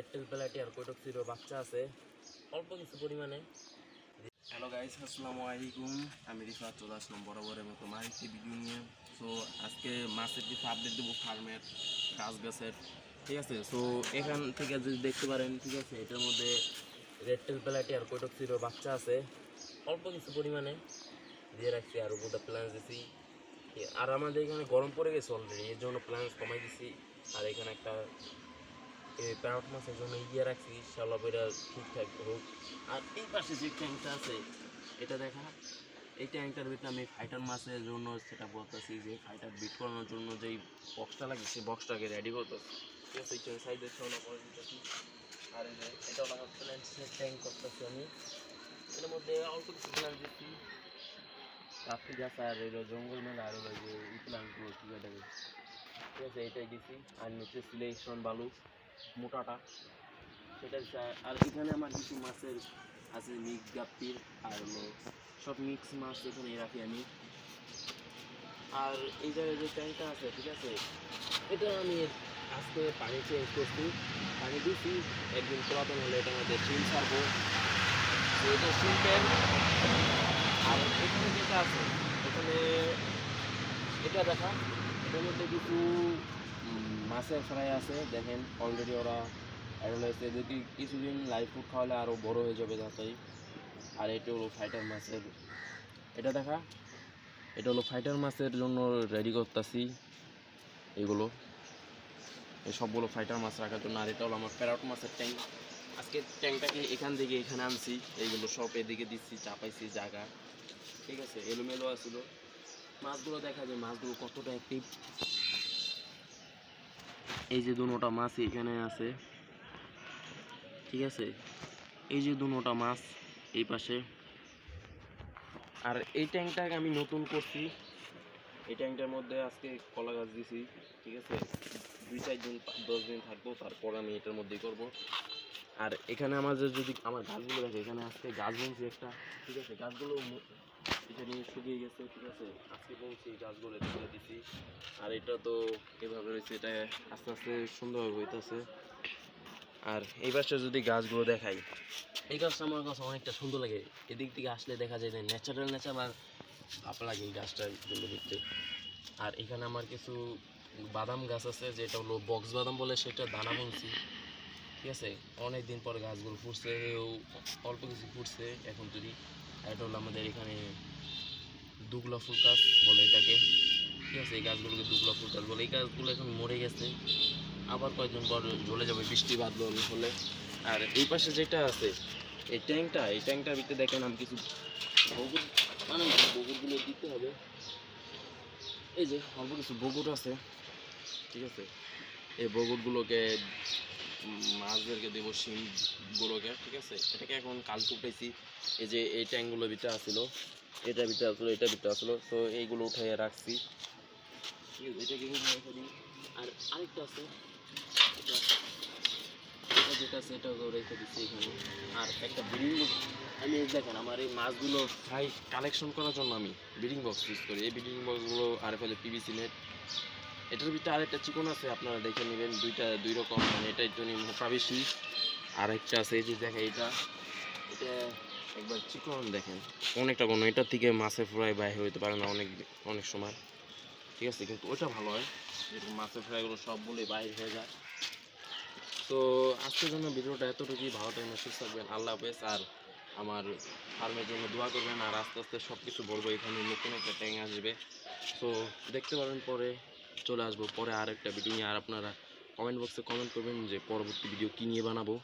Red tail প্লাটি আর কোটক্সিরও বাচ্চা আছে। অল্প কিছু পরিমাণে। হ্যালো গাইস আসসালামু আলাইকুম। আমি রিফাত চলে আসলাম বরাবরের মতো মাহিতি ভিডিও নিয়ে। সো আজকে মাছের কিছু আপডেট দেবো ফার্মের গাছ গাছের। ঠিক আছে? সো এখান থেকে যদি দেখতে পারেন ঠিক আছে? এটার মধ্যে রেড টেল প্লাটি আর কোটক্সিরও বাচ্চা আছে। অল্প কিছু পরিমাণে দিয়ে রাখছি আর উপরে প্ল্যান্স দিছি। আর আমাদের এখানে গরম পড়ে গেছে অলরেডি এর জন্য প্ল্যান্স কমাই দিছি। আর এখানে একটা প্যারট মাছের জন্য ইয়ে রাখছি শালাবেরা ঠিকঠাক হোক। আর এই পাশে যে ট্যাঙ্কটা আছে, এটা দেখা, এই ট্যাঙ্কটার ভিতরে আমি ফাইটার মাছের জন্য সেটা বলতেছি যে ফাইটার বিট করানোর জন্য যেই বক্সটা লাগে, সেই বক্সটাকে রেডি করতেছি। ঠিক আছে, এই সাইডে ছড়া করে দিতেছি। আর এটা হলো আমার প্ল্যান্টের ট্যাঙ্ক করতেছি আমি। এর মধ্যে অল্প কিছু প্ল্যান্ট দিচ্ছি। কাপড়ি গাছ আর এলো জঙ্গল মেলা আর হলো যে এই প্ল্যান্টগুলো কী ঠিক আছে, এটাই দিছি। আর নিচে সিলেকশন বালু। মোটাটা। সেটা। আর- এখানে আমার কিছু মাছের আছে মিক্স গাপ্পির আর হলো সব মিক্স মাছ এখানে রাখি আমি। আর এই যে ট্যাঙ্কটা আছে, ঠিক আছে, এটা আমি আজকে পানি চেঞ্জ করছি পানি দিছি একদিন পুরাতন হলে এটার মধ্যে শিল ছাড়বো। এটা শিল্পের আর এখানে যেটা আছে, এখানে এটা দেখা, এটার মধ্যে কিছু মাছের ফ্রাই আছে, দেখেন অলরেডি ওরা এখন হয়েছে যদি কিছুদিন লাইভ ফুড খাওয়ালে আরও বড় হয়ে যাবে তাড়াতাড়ি আর এটা হলো ফাইটার মাছের, এটা দেখা, এটা হলো ফাইটার মাছের জন্য রেডি করতেছি এগুলো। এই সবগুলো ফাইটার মাছ রাখার জন্য, আর এটা হলো আমার প্যারট মাছের ট্যাঙ্ক আজকে ট্যাঙ্কটাকে এখান থেকে এখানে আনছি, এইগুলো সব এদিকে দিচ্ছি, চাপাইছি জায়গা। ঠিক আছে, এলোমেলো আসলো মাছগুলো দেখা যায়, মাছগুলো কতটা অ্যাক্টিভ এই যে দুনোটা মাছ এখানে আছে। ঠিক আছে? এই যে দুনোটা মাছ এই পাশে। আর এই ট্যাঙ্কটাকে আমি নতুন করছি। এই ট্যাঙ্কটার মধ্যে আজকে কলা গাছ দিছি, ঠিক আছে? দুই চার দিন, দশ দিন থাকব, তারপর আমি এটার মধ্যেই করব। আর এখানে আমাদের যদি, আমার গাছগুলো দেখে, এখানে আজকে গাছ বলছি একটা, ঠিক আছে? গাছগুলো এটা নিয়ে শুকিয়ে গেছে, ঠিক আছে? আজকে বলছি, গাছগুলো তুলে দিছি। আর এটা তো এভাবে রয়েছে, এটা আস্তে আস্তে সুন্দরভাবে হইতেছে। আর এই পাশে যদি গাছগুলো দেখাই, এই গাছটা আমার কাছে অনেকটা সুন্দর লাগে। এদিক থেকে আসলে দেখা যায় যে ন্যাচারাল ন্যাচারাল ভাব লাগে এই গাছটা দেখতে আর এখানে আমার কিছু বাদাম গাছ আছে, যেটা হলো বক্স বাদাম বলে, সেটা দানা বলছি। ঠিক আছে? অনেক দিন পর গাছগুলো ফুটছে অল্প কিছু ফুটছে। এখন যদি এটা হলো আমাদের এখানে দুগলা ফুল গাছ বলে এটাকে। ঠিক আছে, এই গাছগুলোকে দুগলা ফুল গাছ বলে। এই গাছগুলো এখন মরে গেছে। আবার কয়েকদিন পর জ্বলে যাবে, বৃষ্টি বাদল হলে। আর এই পাশে যেটা আছে, এই ট্যাঙ্কটা এই ট্যাঙ্কটার ভিতরে দেখেন আমি কিছু বগুর মানে বগুরগুলো দিতে হবে। এই যে অল্প কিছু বগুর আছে, ঠিক আছে? এই বগুরগুলোকে মাছদেরকে দেবো শিমগুলোকে ঠিক আছে? এটাকে এখন কাল টুকটাইছি এই যে এই ট্যাঙ্কগুলো ভিতরে আসছিল এটা ভিতরে আসলো, এটা ভিতরে আসলো, তো এইগুলো উঠাইয়া রাখছি। ঠিক আছে আর আরেকটা আছে। এটা এটা যেটা আছে দিচ্ছি এখানে। আর একটা ব্রিডিং বক্স আমি দেখেন, আমার এই মাছগুলো ফ্রাই কালেকশন করার জন্য আমি ব্রিডিং বক্স ইউজ করি। এই ব্রিডিং বক্সগুলো আর ফেলে পিভিসি নেট এটার ভিতরে আরেকটা চিকন আছে, আপনারা দেখে নেবেন। দুইটা, দুই রকম মানে এটা একটু মোটা বেশি আর একটা আছে, এই যে দেখেন এটা। এটা একবার চিকন দেখেন। অনেকটা কোনো এটার থেকে মাছের ফ্রাই বাইরে হইতে পারে না অনেক অনেক সময়। ঠিক আছে, কিন্তু ওটা ভালো হয়। যেরকম মাছের ফ্রাইগুলো সবগুলোই বাইরে হয়ে যায়। তো আজকের জন্য ভিডিওটা এতটুকুই। ভালো থাকবেন, সুস্থ থাকবেন। আল্লাহ হাফেজ। আর আমার ফার্মের জন্য দোয়া করবেন। আর আস্তে আস্তে সব কিছু বলব, এখানে নতুন একটা ট্যাঙ্ক আসবে। তো দেখতে পারেন পরে। চলে আসব। পরে আর একটা ভিডিও নিয়ে আর আপনারা কমেন্ট বক্সে কমেন্ট করবেন যে পরবর্তী ভিডিও কী নিয়ে বানাবো।